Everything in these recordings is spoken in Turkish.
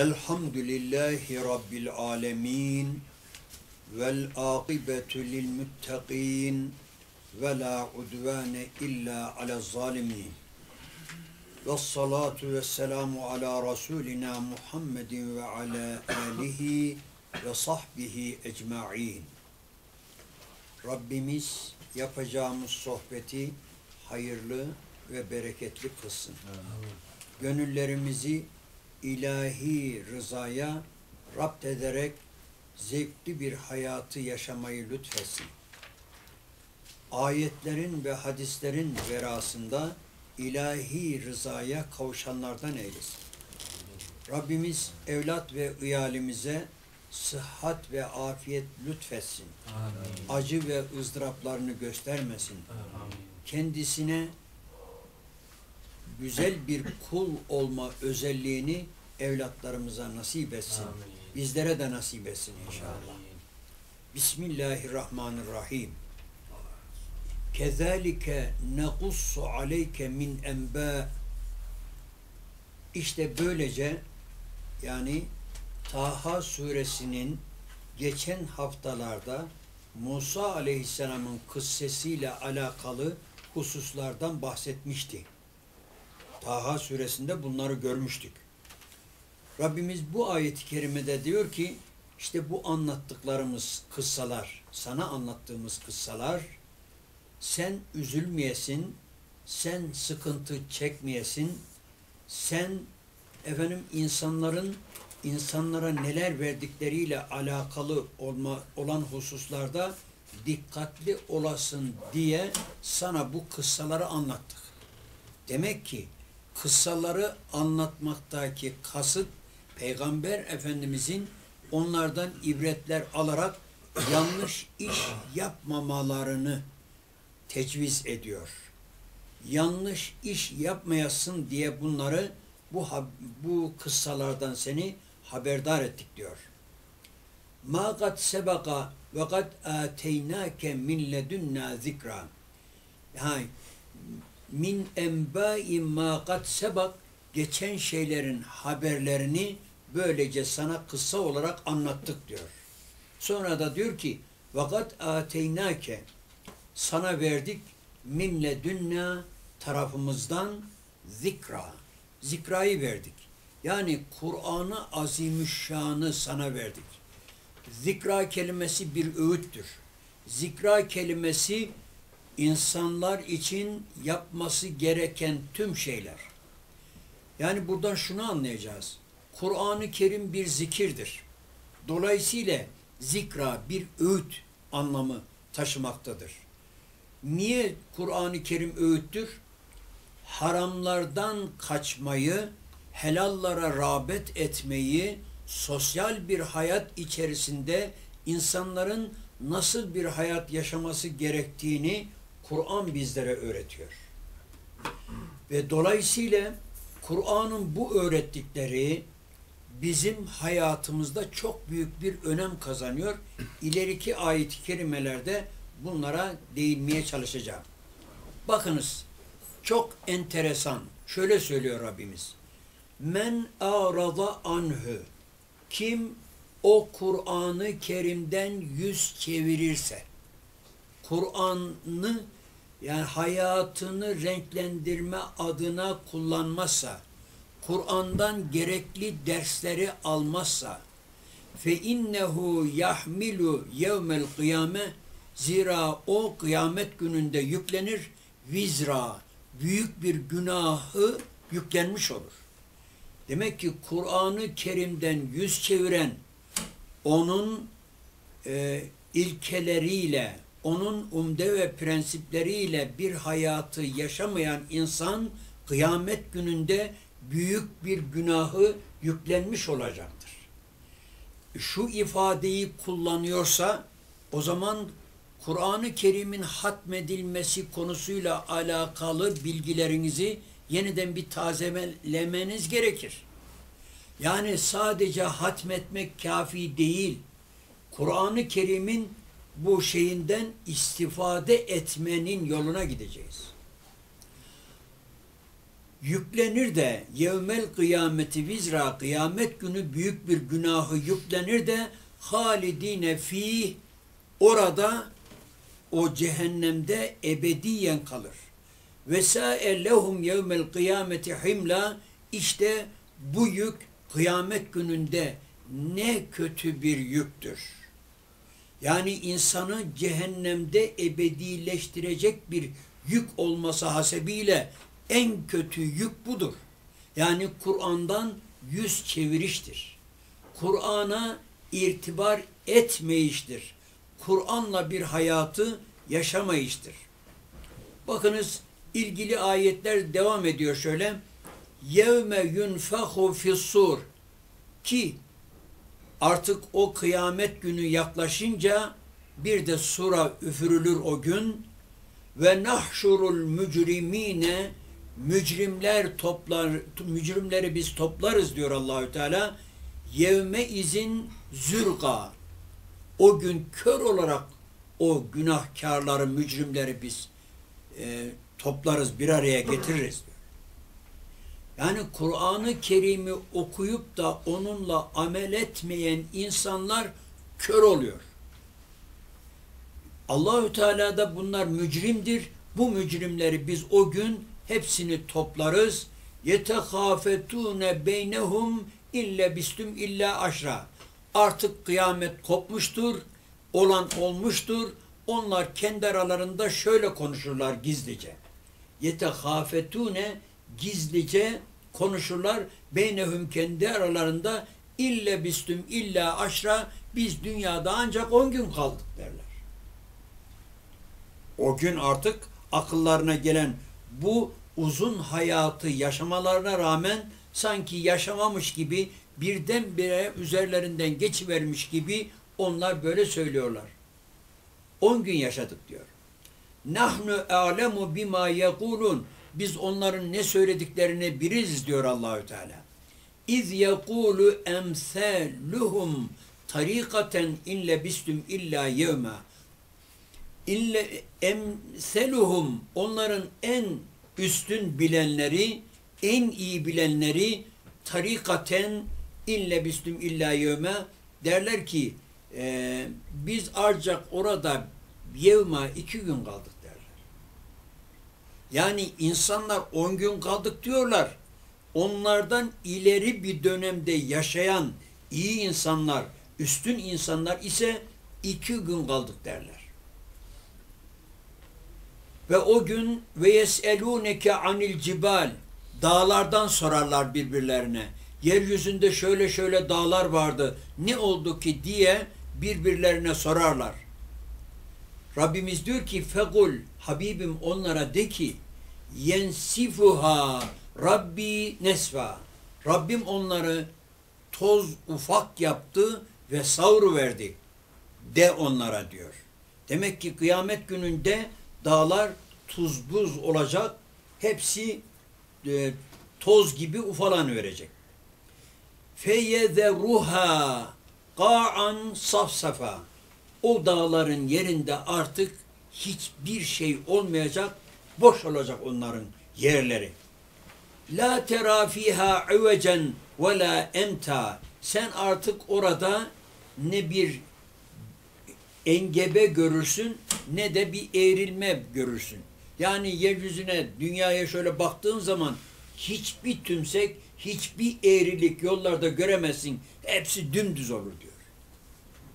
Elhamdülillahi Rabbil alemin vel akibetu lil muttaqin ve la udvane illa ala zalimin. Ve salatu ve selamu ala Resulina Muhammedin ve ala alihi ve sahbihi ecma'in. Rabbimiz yapacağımız sohbeti hayırlı ve bereketli kılsın. Gönüllerimizi ilahi rızaya rapt ederek zevkli bir hayatı yaşamayı lütfetsin. Ayetlerin ve hadislerin verasında ilahi rızaya kavuşanlardan eylesin. Rabbimiz evlat ve ıyalimize sıhhat ve afiyet lütfetsin. Amin. Acı ve ızdıraplarını göstermesin. Amin. Kendisine güzel bir kul olma özelliğini evlatlarımıza nasip etsin. Amin. Bizlere de nasip etsin inşallah. Amin. Bismillahirrahmanirrahim. Kezalike nekussu aleyke min enba İşte böylece yani Taha suresinin geçen haftalarda Musa aleyhisselamın kıssesiyle alakalı hususlardan bahsetmişti. Taha suresinde bunları görmüştük. Rabbimiz bu ayet-i kerimede diyor ki işte bu anlattıklarımız kıssalar, sana anlattığımız kıssalar sen üzülmeyesin, sen sıkıntı çekmeyesin, sen efendim insanların insanlara neler verdikleriyle alakalı olma, olan hususlarda dikkatli olasın diye sana bu kıssaları anlattık. Demek ki kıssaları anlatmaktaki kasıt Peygamber Efendimizin onlardan ibretler alarak yanlış iş yapmamalarını tecviz ediyor. Yanlış iş yapmayasın diye bunları bu bu kıssalardan seni haberdar ettik diyor. Ma kad sebaka ve kad ateynake min ledunna zikra. Yani min enbai ma kad sebak geçen şeylerin haberlerini böylece sana kıssa olarak anlattık diyor. Sonra da diyor ki vakat ateynake sana verdik minle dünna tarafımızdan zikra. Zikrayı verdik. Yani Kur'an'ı azimüşşanı sana verdik. Zikra kelimesi bir öğüttür. Zikra kelimesi insanlar için yapması gereken tüm şeyler. Yani buradan şunu anlayacağız. Kur'an-ı Kerim bir zikirdir. Dolayısıyla zikra bir öğüt anlamı taşımaktadır. Niye Kur'an-ı Kerim öğüttür? Haramlardan kaçmayı, helallara rağbet etmeyi, sosyal bir hayat içerisinde insanların nasıl bir hayat yaşaması gerektiğini Kur'an bizlere öğretiyor. Ve dolayısıyla Kur'an'ın bu öğrettikleri bizim hayatımızda çok büyük bir önem kazanıyor. İleriki ayet-i kerimelerde bunlara değinmeye çalışacağım. Bakınız çok enteresan. Şöyle söylüyor Rabbimiz. Men arada anhü kim o Kur'an-ı Kerim'den yüz çevirirse Kur'an'ı yani hayatını renklendirme adına kullanmazsa Kur'an'dan gerekli dersleri almazsa fe innehu yahmilu yevmel kıyame zira o kıyamet gününde yüklenir vizra büyük bir günahı yüklenmiş olur. Demek ki Kur'an-ı Kerim'den yüz çeviren onun e, ilkeleriyle, onun umde ve prensipleriyle bir hayatı yaşamayan insan kıyamet gününde büyük bir günahı yüklenmiş olacaktır. Şu ifadeyi kullanıyorsa o zaman Kur'an-ı Kerim'in hatmedilmesi konusuyla alakalı bilgilerinizi yeniden bir tazelemeniz gerekir. Yani sadece hatmetmek kafi değil. Kur'an-ı Kerim'in bu şeyinden istifade etmenin yoluna gideceğiz. yüklenir de yevmel kıyameti vizra kıyamet günü büyük bir günahı yüklenir de halidine fi orada o cehennemde ebediyen kalır. Ve sa'e lehum yevmel kıyameti himla işte bu yük kıyamet gününde ne kötü bir yüktür. Yani insanı cehennemde ebedileştirecek bir yük olması hasebiyle en kötü yük budur. Yani Kur'an'dan yüz çeviriştir. Kur'an'a irtibar etmeyiştir. Kur'an'la bir hayatı yaşamayıştır. Bakınız ilgili ayetler devam ediyor şöyle. Yevme yunfahu fissur ki artık o kıyamet günü yaklaşınca bir de sura üfürülür o gün ve nahşurul mücrimine mücrimler toplar mücrimleri biz toplarız diyor Allahü Teala. Yevme izin zürga. O gün kör olarak o günahkarları, mücrimleri biz e, toplarız, bir araya getiririz. Yani Kur'an-ı Kerim'i okuyup da onunla amel etmeyen insanlar kör oluyor. Allahü Teala da bunlar mücrimdir. Bu mücrimleri biz o gün hepsini toplarız. Yetehafetune beynehum ille bistüm illa aşra. Artık kıyamet kopmuştur. Olan olmuştur. Onlar kendi aralarında şöyle konuşurlar gizlice. Yetehafetune gizlice konuşurlar. Beynehum kendi aralarında ille bistüm illa aşra biz dünyada ancak on gün kaldık derler. O gün artık akıllarına gelen bu uzun hayatı yaşamalarına rağmen sanki yaşamamış gibi birdenbire üzerlerinden geçivermiş gibi onlar böyle söylüyorlar. On gün yaşadık diyor. Nahnu alemu bima yekulun. Biz onların ne söylediklerini biliriz diyor Allahü Teala. İz yekulu emsaluhum tarikaten ille bistum illa yevme. İlle emseluhum onların en üstün bilenleri, en iyi bilenleri tarikaten ille bistum illa yevme derler ki e, biz ancak orada yevma iki gün kaldık. Yani insanlar on gün kaldık diyorlar. Onlardan ileri bir dönemde yaşayan iyi insanlar, üstün insanlar ise iki gün kaldık derler. Ve o gün ve yeselûneke anil cibal dağlardan sorarlar birbirlerine. Yeryüzünde şöyle şöyle dağlar vardı. Ne oldu ki diye birbirlerine sorarlar. Rabbimiz diyor ki fegul Habibim onlara de ki yensifuha Rabbi nesva. Rabbim onları toz ufak yaptı ve savru verdi. De onlara diyor. Demek ki kıyamet gününde dağlar tuz buz olacak. Hepsi e, toz gibi ufalan verecek. Feyederuha qa'an safsafa. O dağların yerinde artık hiçbir şey olmayacak, boş olacak onların yerleri. La tera fiha ivecen ve la emta. Sen artık orada ne bir engebe görürsün ne de bir eğrilme görürsün. Yani yeryüzüne, dünyaya şöyle baktığın zaman hiçbir tümsek, hiçbir eğrilik yollarda göremezsin. Hepsi dümdüz olur diyor.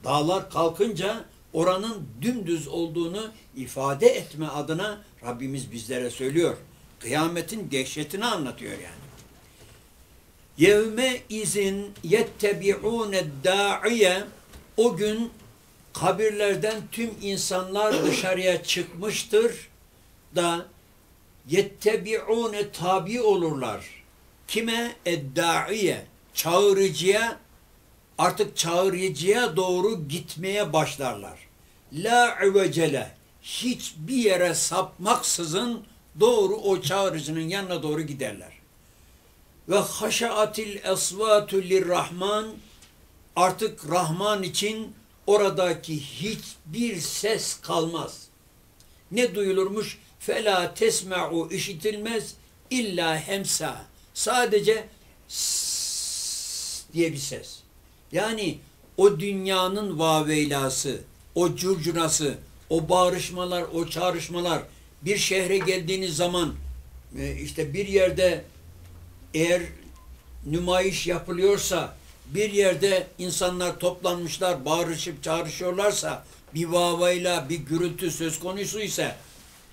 Dağlar kalkınca oranın dümdüz olduğunu ifade etme adına Rabbimiz bizlere söylüyor. Kıyametin dehşetini anlatıyor yani. Yevme izin yettebi'une da'iye o gün kabirlerden tüm insanlar dışarıya çıkmıştır da yettebi'une tabi olurlar. Kime? Eddaiye. Çağırıcıya artık çağırıcıya doğru gitmeye başlarlar. La ivecele. Hiçbir yere sapmaksızın doğru o çağırıcının yanına doğru giderler. Ve haşaatil esvatu lirrahman artık Rahman için oradaki hiçbir ses kalmaz. Ne duyulurmuş? Fela tesma'u işitilmez illa hemsa. Sadece diye bir ses. Yani o dünyanın vaveylası, o curcunası, o bağırışmalar, o çağrışmalar bir şehre geldiğiniz zaman e, işte bir yerde eğer nümayiş yapılıyorsa bir yerde insanlar toplanmışlar, bağırışıp çağrışıyorlarsa bir vavayla bir gürültü söz konusu ise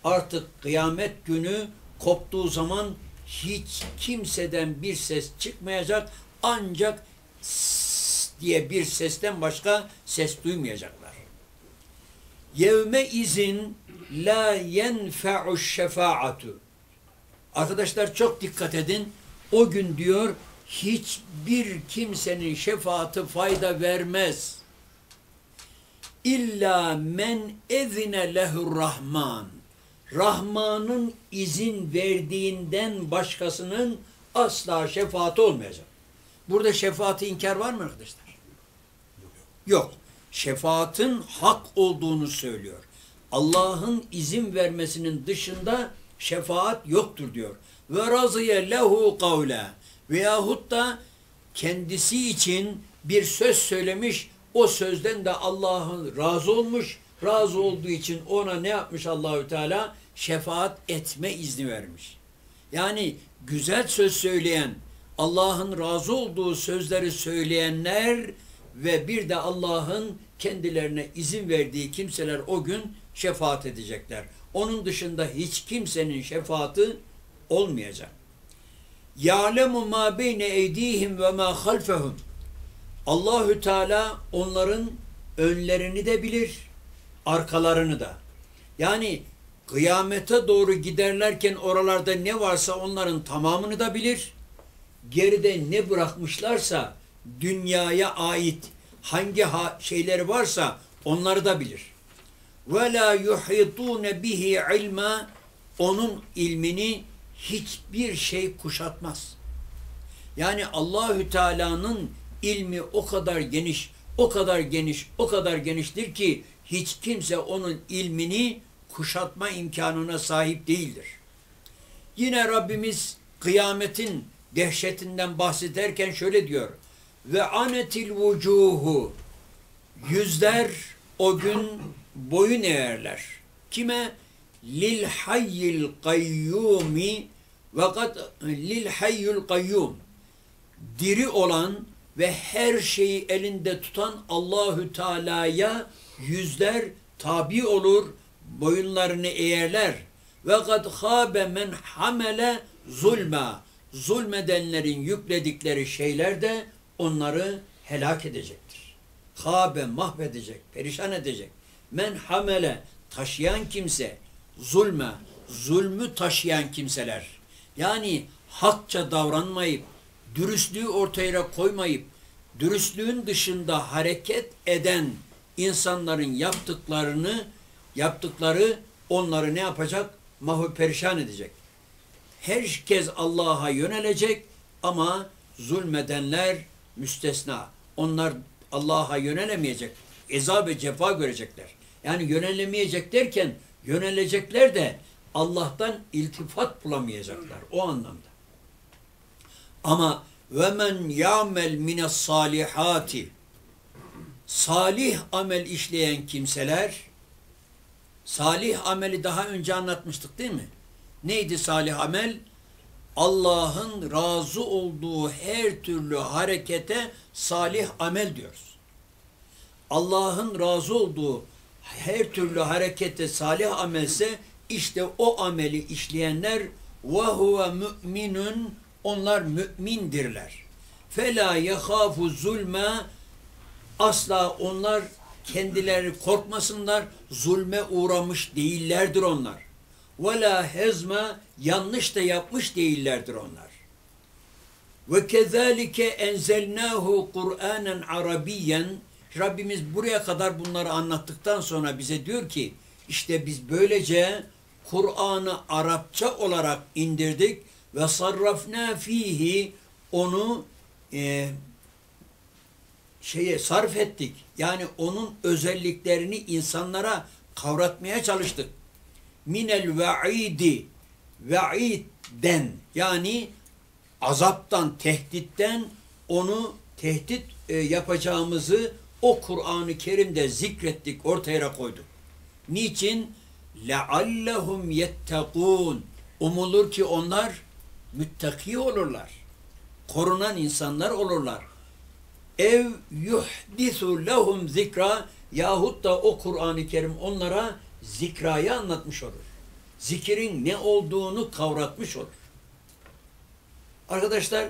artık kıyamet günü koptuğu zaman hiç kimseden bir ses çıkmayacak. Ancak diye bir sesten başka ses duymayacaklar. Yevme izin la yenfe'u şefaatu. Arkadaşlar çok dikkat edin. O gün diyor hiçbir kimsenin şefaati fayda vermez. İlla men ezine lehur rahman. Rahman'ın izin verdiğinden başkasının asla şefaati olmayacak. Burada şefaati inkar var mı arkadaşlar? Yok. Şefaatin hak olduğunu söylüyor. Allah'ın izin vermesinin dışında şefaat yoktur diyor. Ve razıye lehu kavle veyahut da kendisi için bir söz söylemiş, o sözden de Allah'ın razı olmuş, razı olduğu için ona ne yapmış Allahü Teala? Şefaat etme izni vermiş. Yani güzel söz söyleyen, Allah'ın razı olduğu sözleri söyleyenler ve bir de Allah'ın kendilerine izin verdiği kimseler o gün şefaat edecekler. Onun dışında hiç kimsenin şefaati olmayacak. Ya'lemu ma beyne eydihim ve ma halfehum. Allahü Teala onların önlerini de bilir, arkalarını da. Yani kıyamete doğru giderlerken oralarda ne varsa onların tamamını da bilir. Geride ne bırakmışlarsa dünyaya ait hangi ha şeyleri varsa onları da bilir. Ve la yuhitune bihi ilma onun ilmini hiçbir şey kuşatmaz. Yani Allahü Teala'nın ilmi o kadar geniş, o kadar geniş, o kadar geniştir ki hiç kimse onun ilmini kuşatma imkanına sahip değildir. Yine Rabbimiz kıyametin dehşetinden bahsederken şöyle diyor. Ve anetil vucuhu yüzler o gün boyun eğerler. Kime? Lil hayyil kayyumi ve kad lil hayyul kayyum diri olan ve her şeyi elinde tutan Allahü Teala'ya yüzler tabi olur, boyunlarını eğerler. Ve kad habe men hamele zulma. Zulmedenlerin yükledikleri şeyler de onları helak edecektir. Habe mahvedecek, perişan edecek. Men hamele taşıyan kimse, zulme, zulmü taşıyan kimseler. Yani hakça davranmayıp, dürüstlüğü ortaya koymayıp, dürüstlüğün dışında hareket eden insanların yaptıklarını, yaptıkları onları ne yapacak? Mahvu perişan edecek. Herkes Allah'a yönelecek ama zulmedenler müstesna. Onlar Allah'a yönelemeyecek. Eza ve cefa görecekler. Yani yönelemeyecek derken yönelecekler de Allah'tan iltifat bulamayacaklar o anlamda. Ama ve men ya'mel mines salihati salih amel işleyen kimseler salih ameli daha önce anlatmıştık değil mi? Neydi salih amel? Allah'ın razı olduğu her türlü harekete salih amel diyoruz. Allah'ın razı olduğu her türlü harekete salih amelse işte o ameli işleyenler ve huve müminun onlar mümindirler. Fela yehafu zulme asla onlar kendileri korkmasınlar, zulme uğramış değillerdir onlar. Ve la hezme yanlış da yapmış değillerdir onlar. Ve kezalike enzelnahu Kur'anen Arabiyen Rabbimiz buraya kadar bunları anlattıktan sonra bize diyor ki işte biz böylece Kur'an'ı Arapça olarak indirdik ve sarrafna fihi onu e, şeye sarf ettik. Yani onun özelliklerini insanlara kavratmaya çalıştık Minel vaidi ve'iden yani azaptan, tehditten onu tehdit e, yapacağımızı o Kur'an-ı Kerim'de zikrettik, ortaya koyduk. Niçin? لَعَلَّهُمْ يَتَّقُونَ Umulur ki onlar müttaki olurlar. Korunan insanlar olurlar. Ev yuhdisu lehum zikra yahut da o Kur'an-ı Kerim onlara zikrayı anlatmış olur. Zikirin ne olduğunu kavratmış olur. Arkadaşlar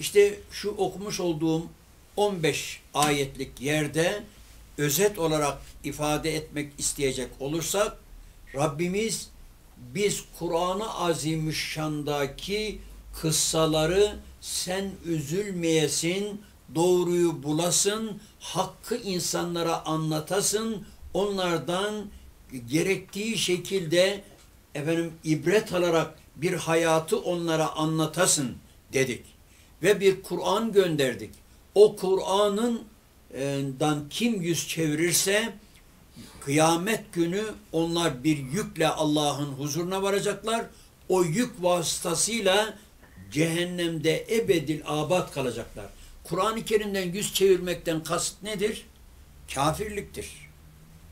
işte şu okumuş olduğum 15 ayetlik yerde özet olarak ifade etmek isteyecek olursak Rabbimiz biz Kur'an-ı Azimüşşan'daki kıssaları sen üzülmeyesin, doğruyu bulasın, hakkı insanlara anlatasın, onlardan gerektiği şekilde efendim ibret alarak bir hayatı onlara anlatasın dedik. Ve bir Kur'an gönderdik. O Kur'an'ın dan kim yüz çevirirse kıyamet günü onlar bir yükle Allah'ın huzuruna varacaklar. O yük vasıtasıyla cehennemde ebedil abad kalacaklar. Kur'an-ı Kerim'den yüz çevirmekten kasıt nedir? Kafirliktir.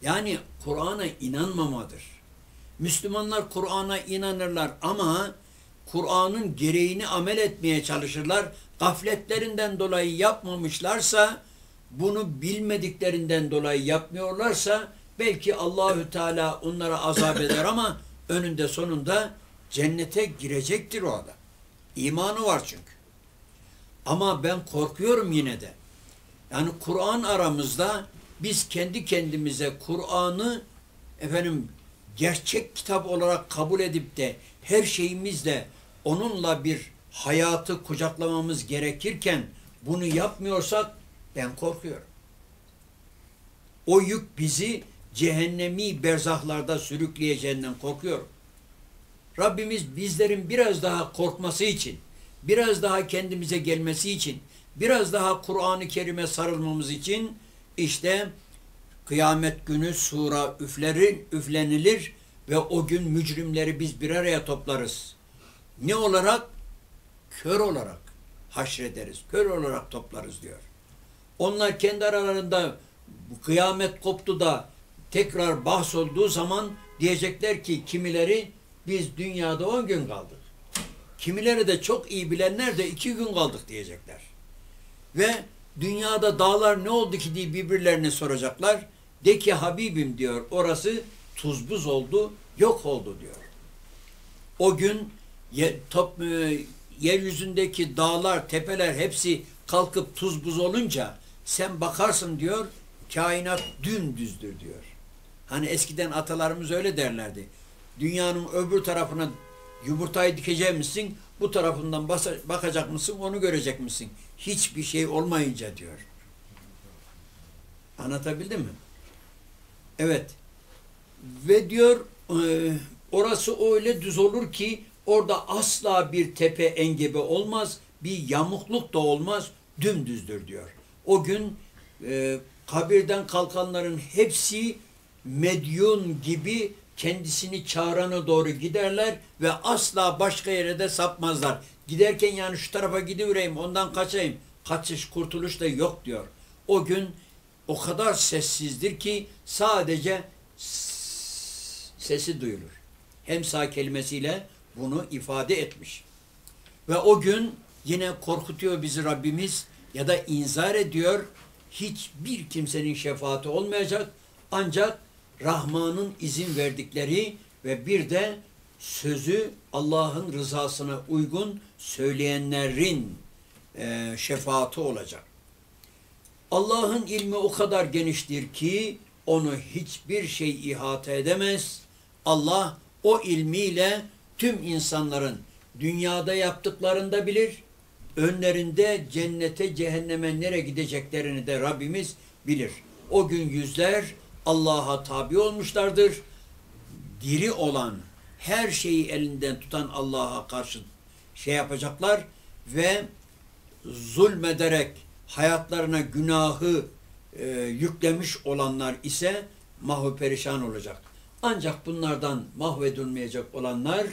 Yani Kur'an'a inanmamadır. Müslümanlar Kur'an'a inanırlar ama Kur'an'ın gereğini amel etmeye çalışırlar. Gafletlerinden dolayı yapmamışlarsa, bunu bilmediklerinden dolayı yapmıyorlarsa belki Allahü Teala onlara azap eder ama önünde sonunda cennete girecektir o adam. İmanı var çünkü. Ama ben korkuyorum yine de. Yani Kur'an aramızda biz kendi kendimize Kur'an'ı efendim gerçek kitap olarak kabul edip de her şeyimizle onunla bir hayatı kucaklamamız gerekirken bunu yapmıyorsak ben korkuyorum. O yük bizi cehennemi berzahlarda sürükleyeceğinden korkuyorum. Rabbimiz bizlerin biraz daha korkması için, biraz daha kendimize gelmesi için, biraz daha Kur'an-ı Kerim'e sarılmamız için işte kıyamet günü sura üflerin, üflenilir ve o gün mücrimleri biz bir araya toplarız. Ne olarak? Kör olarak haşrederiz. Kör olarak toplarız diyor. Onlar kendi aralarında kıyamet koptu da tekrar bahs olduğu zaman diyecekler ki kimileri biz dünyada on gün kaldık. Kimileri de çok iyi bilenler de iki gün kaldık diyecekler. Ve dünyada dağlar ne oldu ki diye birbirlerine soracaklar. De ki Habibim diyor orası tuz buz oldu, yok oldu diyor. O gün ye, top, e, yeryüzündeki dağlar, tepeler hepsi kalkıp tuz buz olunca sen bakarsın diyor, kainat dümdüzdür diyor. Hani eskiden atalarımız öyle derlerdi. Dünyanın öbür tarafına yumurtayı dikecek misin? Bu tarafından basa, bakacak mısın? Onu görecek misin? Hiçbir şey olmayınca diyor. Anlatabildim mi? Evet. Ve diyor e, orası öyle düz olur ki orada asla bir tepe engebe olmaz, bir yamukluk da olmaz, dümdüzdür diyor. O gün e, kabirden kalkanların hepsi medyun gibi kendisini çağırana doğru giderler ve asla başka yere de sapmazlar. Giderken yani şu tarafa gidivereyim, ondan kaçayım. Kaçış, kurtuluş da yok diyor. O gün o kadar sessizdir ki sadece sesi duyulur. Hemsa kelimesiyle bunu ifade etmiş. Ve o gün yine korkutuyor bizi Rabbimiz ya da inzar ediyor. Hiçbir kimsenin şefaati olmayacak. Ancak Rahman'ın izin verdikleri ve bir de sözü Allah'ın rızasına uygun söyleyenlerin e, şefaati olacak. Allah'ın ilmi o kadar geniştir ki onu hiçbir şey ihate edemez. Allah o ilmiyle tüm insanların dünyada yaptıklarını da bilir. Önlerinde cennete, cehenneme nereye gideceklerini de Rabbimiz bilir. O gün yüzler Allah'a tabi olmuşlardır. Diri olan, her şeyi elinden tutan Allah'a karşı şey yapacaklar ve zulmederek hayatlarına günahı e, yüklemiş olanlar ise mahvu perişan olacak. Ancak bunlardan mahvedilmeyecek olanlar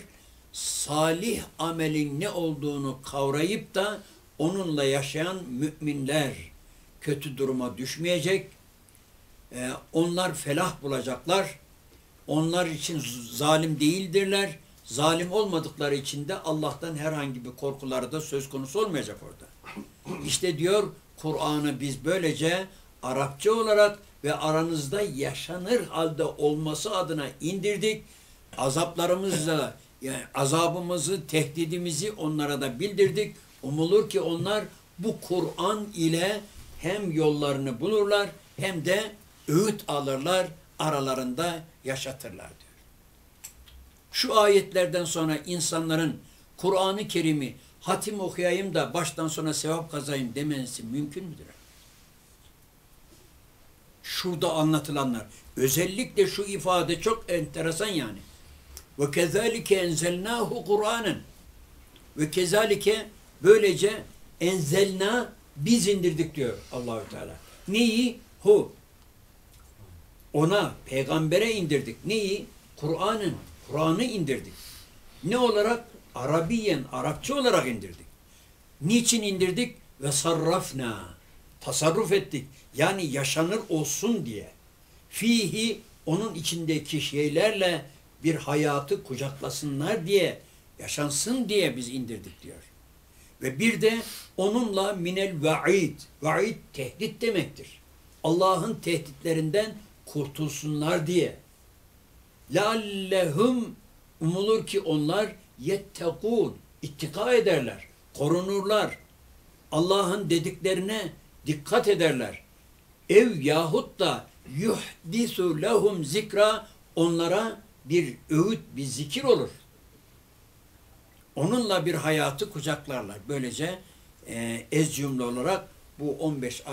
salih amelin ne olduğunu kavrayıp da onunla yaşayan müminler kötü duruma düşmeyecek. Ee, onlar felah bulacaklar. Onlar için zalim değildirler. Zalim olmadıkları için de Allah'tan herhangi bir korkuları da söz konusu olmayacak orada. İşte diyor Kur'an'ı biz böylece Arapça olarak ve aranızda yaşanır halde olması adına indirdik. Azaplarımızla yani azabımızı, tehdidimizi onlara da bildirdik. Umulur ki onlar bu Kur'an ile hem yollarını bulurlar hem de öğüt alırlar, aralarında yaşatırlar diyor. Şu ayetlerden sonra insanların Kur'an-ı Kerim'i hatim okuyayım da baştan sona sevap kazayım demesi mümkün müdür? Şurada anlatılanlar. Özellikle şu ifade çok enteresan yani. Ve kezalike enzelnahu Kur'anen. Ve kezalike böylece enzelna biz indirdik diyor Allahü Teala. Neyi? Hu. Ona peygambere indirdik. Neyi? Kur'an'ın. Kur'an'ı indirdik. Ne olarak? Arabiyen, Arapça olarak indirdik. Niçin indirdik? Ve sarrafna. Tasarruf ettik. Yani yaşanır olsun diye. Fihi onun içindeki şeylerle bir hayatı kucaklasınlar diye, yaşansın diye biz indirdik diyor. Ve bir de onunla minel vaid. Vaid tehdit demektir. Allah'ın tehditlerinden kurtulsunlar diye. Lallehum umulur ki onlar yettekûn ittika ederler, korunurlar. Allah'ın dediklerine dikkat ederler. Ev yahut da yuhdisu lehum zikra onlara bir öğüt, bir zikir olur. Onunla bir hayatı kucaklarlar. Böylece e, ez cümle olarak bu 15